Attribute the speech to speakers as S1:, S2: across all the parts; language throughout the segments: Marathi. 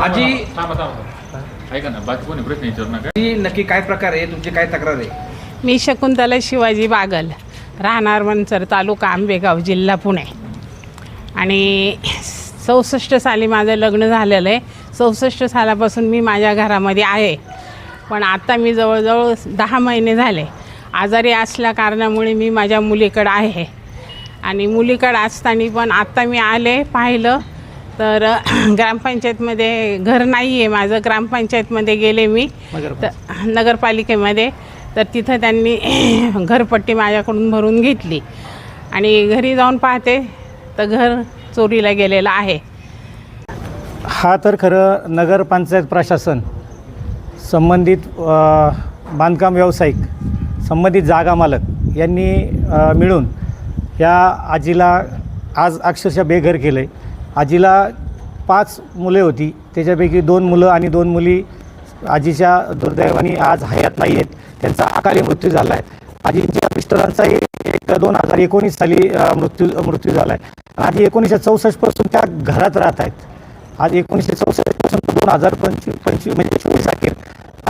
S1: आजी
S2: थांबा थांबा ऐका ना बाकी कोणी प्रश्न विचारू नका
S1: नक्की काय प्रकार आहे? तुमची काय तक्रार आहे?
S3: मी शकुंतला शिवाजी बागल राहणार मनसर तालुका आंबेगाव जिल्हा पुणे. आणि चौसष्ट साली माझं लग्न झालेलं आहे. चौसष्ट सालापासून मी माझ्या घरामध्ये आहे. पण आता मी जवळजवळ दहा महिने झाले. आजारी असल्या कारणामुळे मी माझ्या मुलीकडं आहे. आणि मुलीकडं असताना पण आत्ता मी आले पाहिलं. तर ग्रामपंचायतमध्ये घर नाही आहे माझं ग्रामपंचायतमध्ये गेले मी. तर नगरपालिकेमध्ये. तर तिथं त्यांनी घरपट्टी माझ्याकडून भरून घेतली. आणि घरी जाऊन पाहते तर घर चोरीला गेलेलं आहे.
S4: हा तर खरं नगरपंचायत प्रशासन संबंधित बांधकाम व्यावसायिक संबंधित जागा मालक यांनी मिळून या आजीला आज अक्षरशः बेघर केलं आहे आजीला पाच मुले होती. त्याच्यापैकी दोन मुलं आणि दोन मुली आजीच्या दुर्दैवाने आज हयात नाही आहेत त्यांचा अकाली मृत्यू झाला आहे आजीच्या मिस्टरांचाही एक दोन हजार एकोणीस साली मृत्यू मृत्यू झाला आहे आजी एकोणीसशे चौसष्टपासून त्या घरात राहत आहेत. आज एकोणीसशे चौसष्टपासून दोन हजार पंचवीस पंचवीस म्हणजे चोवीस अखेर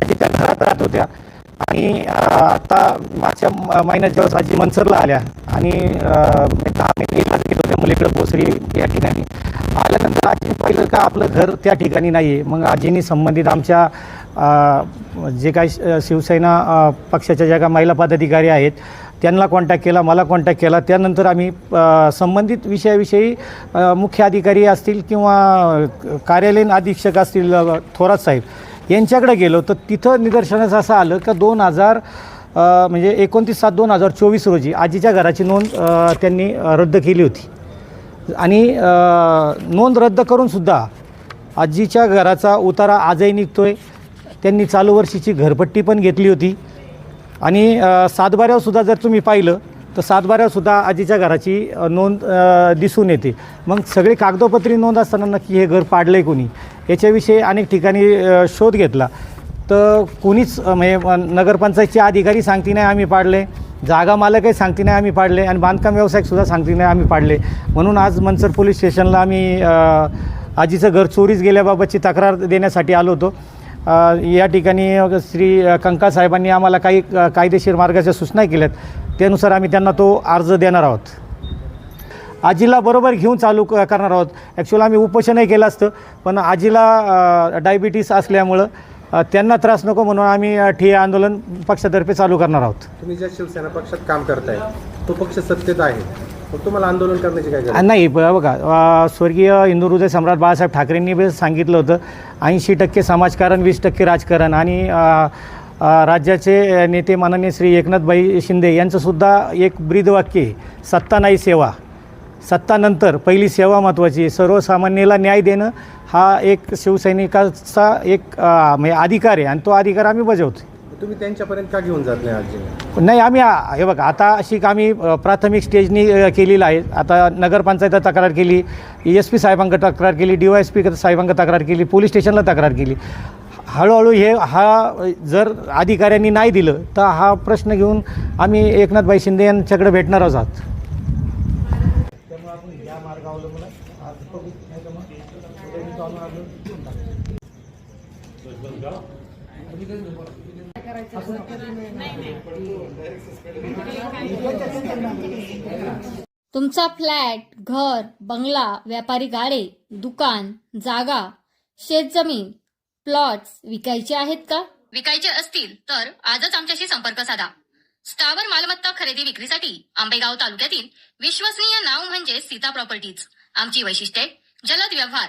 S4: आजी त्या घरात राहत होत्या. आणि आता मागच्या म- महिन्यात जेव्हा आजी मनसरला आल्या आणि मी दहा महिने इलाज घेत होत्या मुलीकडे भोसरी या ठिकाणी. आल्यानंतर आजी पाहिलं का आपलं घर त्या ठिकाणी नाही आहे मग आजींनी संबंधित आमच्या जे काही श- शिवसेना पक्षाच्या ज्या काही महिला पदाधिकारी आहेत त्यांना कॉन्टॅक्ट केला मला कॉन्टॅक्ट केला. त्यानंतर आम्ही संबंधित विषयाविषयी मुख्य अधिकारी असतील किंवा कार्यालयीन अधीक्षक असतील थोरात साहेब यांच्याकडे गेलो तर तिथं निदर्शनास असं आलं का दोन हजार म्हणजे एकोणतीस सात दोन हजार चोवीस रोजी आजीच्या घराची नोंद त्यांनी रद्द केली होती. आणि नोंद रद्द करूनसुद्धा आजीच्या घराचा उतारा आजही निघतो आहे त्यांनी चालू वर्षीची घरपट्टी पण घेतली होती. आणि सातबाऱ्यावरसुद्धा जर तुम्ही पाहिलं तर सातबाऱ्यावरसुद्धा आजीच्या घराची नोंद दिसून येते. मग सगळी कागदोपत्री नोंद असताना नक्की हे घर पाडलं आहे कोणी? याच्याविषयी अनेक ठिकाणी शोध घेतला. तर कोणीच म्हणजे नगरपंचायतचे अधिकारी सांगती नाही आम्ही पाडले जागा मालकही सांगते नाही आम्ही पाडले आणि बांधकाम व्यावसायिकसुद्धा सांगती नाही आम्ही पाडले. म्हणून आज मनसर पोलीस स्टेशनला आम्ही आजीचं घर चोरीस गेल्याबाबतची तक्रार देण्यासाठी आलो होतो. या ठिकाणी श्री कंका साहेबांनी आम्हाला काही कायदेशीर मार्गाच्या सूचना केल्यात. त्यानुसार आम्ही त्यांना तो अर्ज देणार आहोत. आजीला बरोबर घेऊन चालू क- करणार आहोत. ॲक्च्युअल आम्ही उपोषणही केलं असतं पण आजीला डायबिटीस असल्यामुळं त्यांना त्रास नको म्हणून आम्ही ठिय्या आंदोलन पक्षातर्फे चालू करणार आहोत.
S5: तुम्ही ज्या शिवसेना पक्षात काम करताय तो पक्ष सत्तेत आहे. तुम्हाला आंदोलन करण्याची काय
S4: नाही बघा स्वर्गीय हिंदू हृदय सम्राट बाळासाहेब ठाकरेंनी बी सांगितलं होतं ऐंशी टक्के समाजकारण वीस टक्के राजकारण आणि राज्याचे नेते माननीय श्री एकनाथभाई शिंदे यांचंसुद्धा एक ब्रीदवाक्य सत्ता नाही सेवा. सत्तानंतर पहिली सेवा महत्त्वाची आहे. सर्वसामान्याला न्याय देणं हा एक शिवसैनिकाचा एक म्हणजे अधिकार आहे आणि तो अधिकार आम्ही बजावतो
S5: तुम्ही त्यांच्यापर्यंत का घेऊन जात नाही
S4: नाही आम्ही आ- हे बघा आता अशी का आम्ही अ, प्राथमिक स्टेजनी अ, केलेलं आहे. आता नगरपंचायतात तक्रार केली एस पी साहेबांकडे तक्रार केली डी वाय एस पी साहेबांकडे तक्रार केली पोलीस स्टेशनला तक्रार केली. हळूहळू हे हा अ, जर अधिकाऱ्यांनी नाही दिलं तर हा प्रश्न घेऊन आम्ही एकनाथभाई शिंदे यांच्याकडे भेटणार आहोत.
S6: तुमचा फ्लॅट घर बंगला व्यापारी गाडे दुकान जागा शेतजमीन प्लॉट्स विकायचे आहेत का? विकायचे असतील तर आजच आमच्याशी संपर्क साधा. स्थावर मालमत्ता खरेदी विक्रीसाठी आंबेगाव तालुक्यातील विश्वसनीय नाव म्हणजे सीता प्रॉपर्टीज. आमची वैशिष्ट्ये जलद व्यवहार